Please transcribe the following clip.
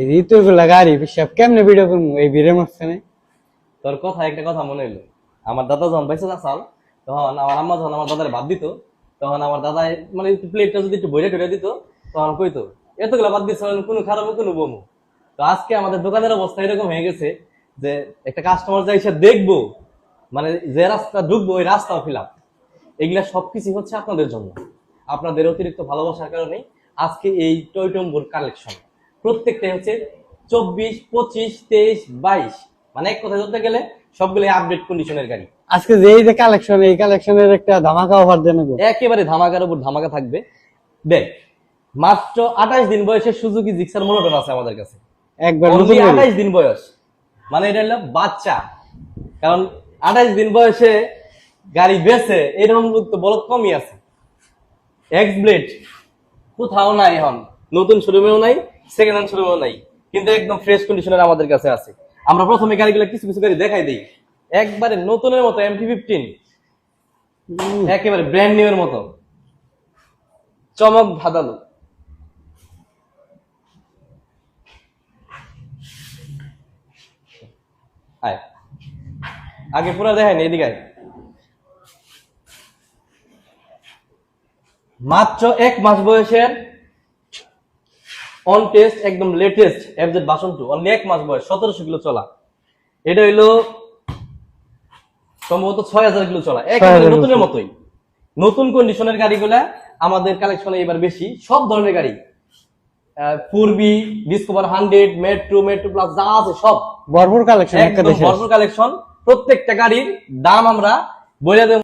এই ঋতুগুলা গাড়ি কেমনে ভিডিও করব? এই ভিড়ের মাঝখানে তোর কথা, একটা কথা মনে হইল। আমার দাদা যখন বেঁচে আসাল তখন আমার আম্মা যখন আমার দাদার ভাত দিত, তখন আমার দাদা মানে প্লেটটা যদি একটু বইরে টইরে দিত, তখন কইতো, এতগুলো বাদ দিচ্ছে কোনো খারাপ কোনো বমু। তো আজকে আমাদের দোকানের অবস্থা এরকম হয়ে গেছে যে একটা কাস্টমার যা এসে দেখব মানে যে রাস্তা ঢুকবো, ওই রাস্তাও ফিলাম এগুলা সবকিছু হচ্ছে আপনাদের জন্য। আপনাদের অতিরিক্ত ভালোবাসার কারণে আজকে এই টয়টম্বুর কালেকশন প্রত্যেকটাই হচ্ছে চব্বিশ পঁচিশ তেইশ বাইশ। মানে এক কথা ধরতে গেলে সবগুলো আপডেট কন্ডিশনের গাড়ি। আজকে যে এই যে কালেকশন এই কালেকশনের একটা ধামাকা অফার দেন একেবারে ধামাকার উপর ধামাকা থাকবে। দেখ মাত্র আঠাশ দিন বয়সে সুজুকি জিক্সার মনোটন আছে আমাদের কাছে। একবার। আঠাইশ দিন বয়স। মানে এটা হলো বাচ্চা। কারণ আঠাইশ দিন বয়সে গাড়ি বেছে এরকম তো বলত কমই আছে। এক্স ব্লেড কোথাও নাই এখন। নতুন শোরুমেও নাই। সেকেন্ড হ্যান্ড শোরুমেও নাই, কিন্তু একদম ফ্রেশ কন্ডিশনের আমাদের কাছে আছে। আমরা প্রথমে গাড়িগুলো কিছু কিছু গাড়ি দেখাই দিই। একবারে নতুনের মতো এমটি ফিফটিন একেবারে ব্র্যান্ড নিউ এর মতো। চমক ধাঁধালো আয়। আগে পুরো দেখায় না, এদিকে মাত্র এক মাস বয়সের অন টেস্ট একদম latest FZ version two only এক মাস বয়স সতেরোশো কিলো চলা। এটা হইল সম্ভবত ছয় হাজার কিলো চলা। 6,000 নতুনের মতোই। নতুন কন্ডিশনের গাড়িগুলা আমাদের কালেকশনে এবার বেশি। সব ধরনের গাড়ি। পূর্বী discover hundred metro metro plus যা আছে সব। ভরপুর কালেকশন ভরপুর কালেকশন প্রত্যেকটা গাড়ির দাম আমরা বলে দেব